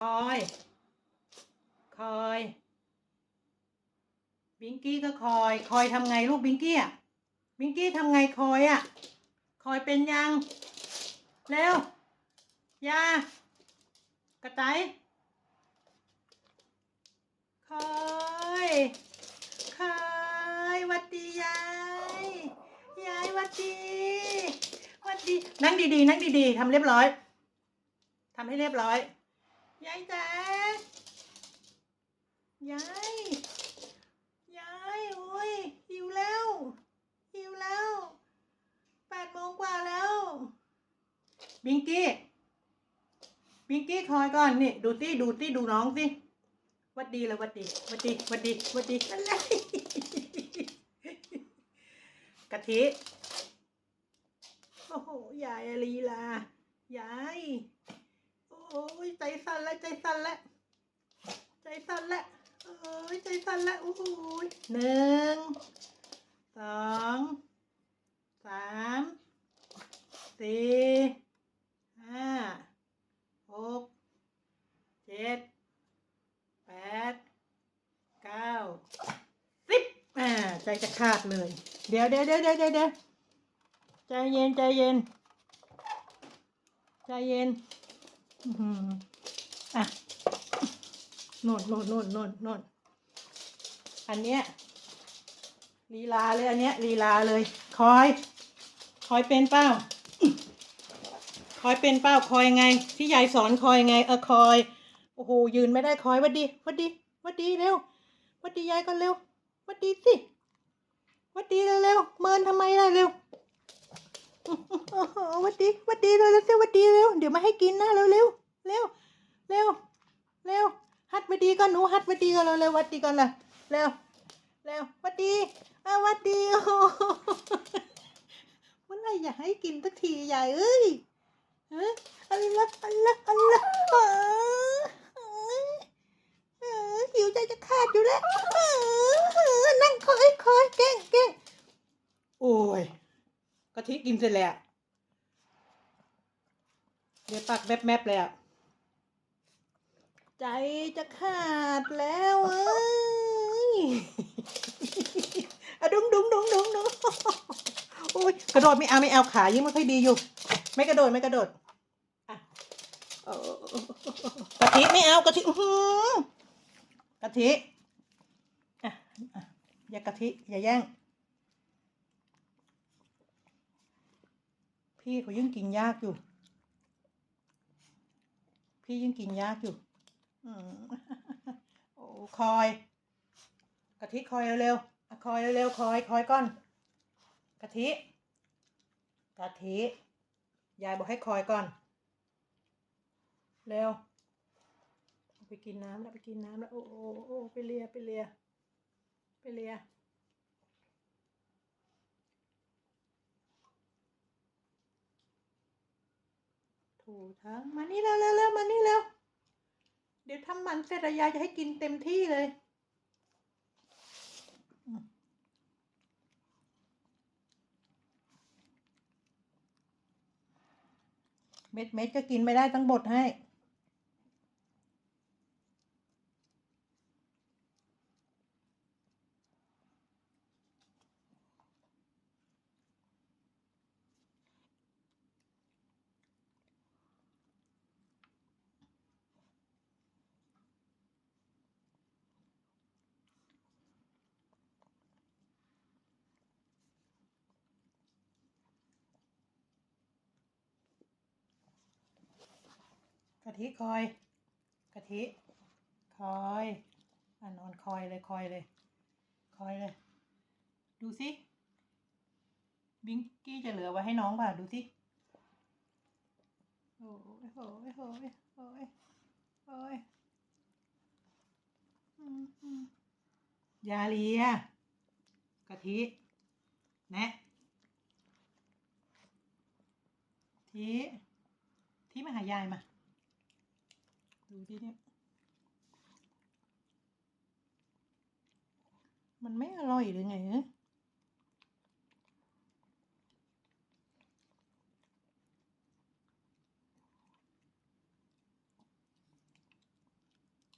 คอย คอย บิงกี้ก็คอย คอยทำไงลูกบิงกี้อะ บิงกี้ทำไงคอยอะ คอยเป็นยัง เร็ว ยา กระต่ายคอยคอยวัดดียาย ยายวัดดีวัดดี นั่งดีๆ นั่งดีๆทำเรียบร้อยทำให้เรียบร้อย ยายจ๋ายาย ยายโอ้ยหิวแล้ว หิวแล้วแปดโมงกว่าแล้ว บิงกี้ บิงกี้คอยก่อนนี่ ดูสิดูสิดูน้องสิวัดดีเลยวัดดีวัดดีวัดดีวัดดีอะไรกะทิโอ้โหยายอลีลายาย โอ้ยใจสั่นแล้วใจสั่นแล้วใจสั่นแล้วโอ้ยใจสั่นแล้วโอ้ยหนึ่งสองสามสี่ห้าหกเจ็ดแปดเก้าสิบอ่าใจจะขาดเลย เดี๋ยวเดี๋ยวเดี๋ยวเดี๋ยวเดี๋ยวใจเย็นใจเย็นใจเย็น อืมอะโน่นโน่นโน่นโน่นโน่นอันเนี้ยลีลาเลยอันเนี้ยลีลาเลย คอย คอยเป็นเป้า คอยเป็นเป้าคอยไงที่ยายสอนคอยไง เออคอย โอ้โหยืนไม่ได้คอยวัดดีวัดดีวัดดีเร็ววัดดียายก่อนเร็ววัดดีสิวัดดีเร็วเร็วเมินทำไมล่ะเร็ว โอ้โหห วัดดีวัดดีเร็วเร็ววัดดีเร็วเดี๋ยวมาให้กินนะเร็วเร็วเร็วเร็วเร็วฮัดวัดดีก่อนหนูฮัดวัดดีก่อนเร็วเร็ววัดดีก่อนเลยเร็วเร็ววัดดีอะหวัดดีโอ้โหเมื่อไหรอยากให้กินสักทียายเอ้ยเฮ้ยอัลละอัลละอัลละเออเออเออหิวใจจะขาดอยู่แล้วนั่งคอยคอยเก่งเก่งโอ้ยกะทิกินเสร็จแล้ว เดี๋ยวปักแมบแมบเลยอะใจจะขาดแล้วเอ้ยอะดุ้งดุ้งดุ้งดุ้งดุ้งโอ้ยกระโดดไม่เอาไม่เอาขายิ่งไม่ค่อยดีอยู่ ไม่กระโดดไม่กระโดดอะเออกะทิไม่เอากะทิอื้อหือกะทิอะอะอย่ากะทิอย่าแย่งพี่เขายิ่งกินยากอยู่ พี่ยิ่งกินยากอยู่โอ้คอย กะทิคอยเร็วๆคอยเร็วๆคอยคอยก่อน กะทิ กะทิ ยายบอกให้คอยก่อน เร็ว ไปกินน้ำแล้วไปกินน้ำแล้ว โอ้โอ้โอ้ไปเลียไปเลียไปเลีย ถูทั้งมานี่เร็วเร็วเร็วมานี่เร็วเดี๋ยวทำมันเสร็จระยายจะให้กินเต็มที่เลยเม็ดเม็ดก็กินไม่ได้ต้องบดให้ ทิคอย กะทิคอยอะนอนคอยเลยคอยเลย คอยเลย ดูสิบิงกี้จะเหลือไว้ให้น้องป่ะดูสิโอ้ยโอ้ยโอ้ยโอ้ยโอ้ยอืมอืมยาเลียกะทิแนะทีที่มาหายายมา ดูที่เนี่ยมันไม่อร่อยหรือไงเนอะ